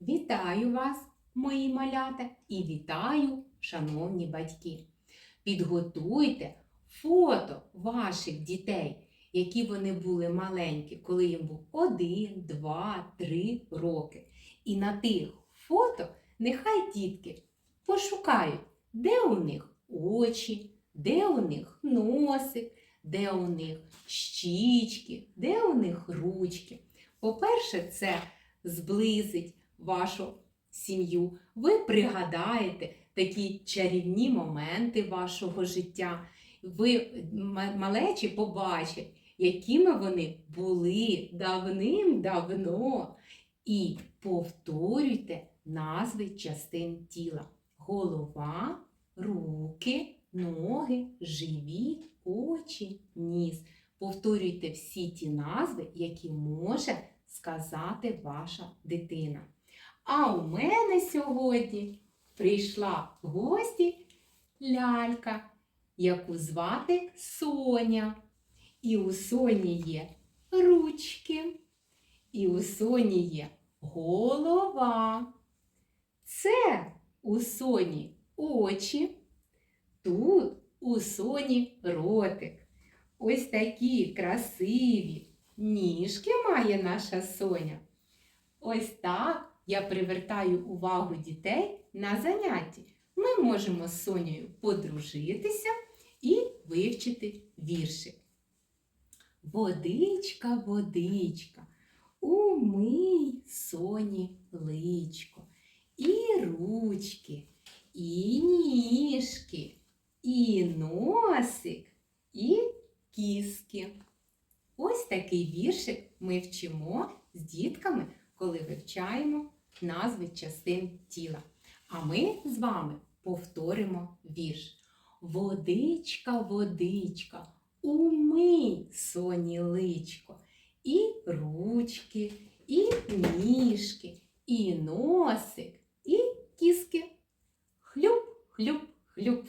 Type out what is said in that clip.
Вітаю вас, мої малята, і вітаю, шановні батьки. Підготуйте фото ваших дітей, які вони були маленькі, коли їм був 1, 2, 3 роки. І на тих фото нехай дітки пошукають, де у них очі, де у них носик, де у них щічки, де у них ручки. По-перше, це зблизить вашу сім'ю. Ви пригадаєте такі чарівні моменти вашого життя. Ви малечі побачать, якими вони були давним-давно. І повторюйте назви частин тіла: голова, руки, ноги, живіт, очі, ніс. Повторюйте всі ті назви, які може сказати ваша дитина. А у мене сьогодні прийшла в гості лялька, яку звати Соня. І у Соні є ручки, і у Соні є голова. Це у Соні очі, тут у Соні ротик. Ось такі красиві ніжки має наша Соня. Ось так я привертаю увагу дітей на занятті. Ми можемо з Сонею подружитися і вивчити віршик. Водичка, водичка, умий соні личко, і ручки, і ніжки, і носик, і кіски. Ось такий віршик ми вчимо з дітками, коли вивчаємо назви частин тіла. А ми з вами повторимо вірш. Водичка, водичка, умий соніличко. І ручки, і ніжки, і носик, і кіски. Хлюб, хлюб, хлюб.